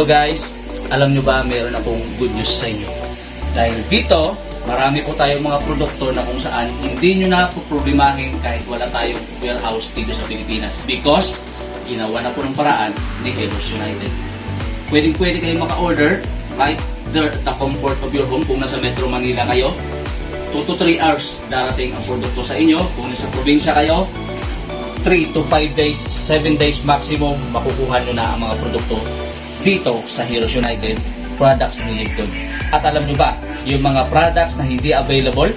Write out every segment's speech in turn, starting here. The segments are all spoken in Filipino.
Hello guys, alam nyo ba meron akong good news sa inyo. Dahil dito, marami po tayong mga produkto na kung saan hindi nyo na problemahin kahit wala tayong warehouse dito sa Pilipinas because ginawa na po ng paraan ni Helos United. Pwedeng pwede kayong maka-order right there at the comfort of your home kung nasa Metro Manila kayo. 2 to 3 hours darating ang produkto sa inyo. Kung nasa probinsya kayo, 3 to 5 days, 7 days maximum, makukuha nyo na ang mga produkto dito sa Heroes United products ni Lipton. At alam nyo ba, yung mga products na hindi available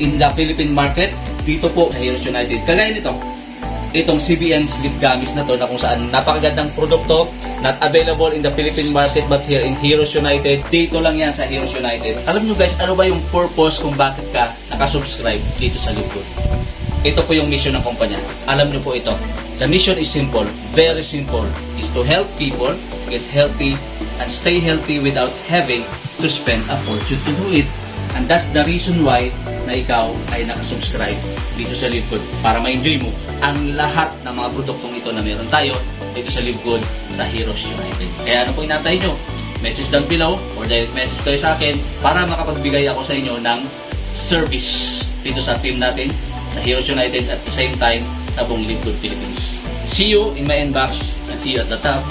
in the Philippine market, dito po sa Heroes United. Kagaya nito, itong CBN slip gummies na to na kung saan napakagandang produkto not available in the Philippine market but here in Heroes United dito lang yan sa Heroes United alam nyo guys ano ba yung purpose kung bakit ka nakasubscribe dito sa Lipton ito po yung mission ng kumpanya. Alam niyo po ito. The mission is simple, very simple, is to help people get healthy and stay healthy without having to spend a fortune to do it. And that's the reason why na ikaw ay nakasubscribe dito sa Livegood para ma-enjoy mo ang lahat ng mga produktong ito na meron tayo dito sa Livegood sa Heroes United. Kaya ano po inatay nyo? Message down below or direct message kayo sa akin para makapagbigay ako sa inyo ng service dito sa team natin sa Heroes United at the same time sa buong Livegood Philippines. See you in my inbox and see you at the top.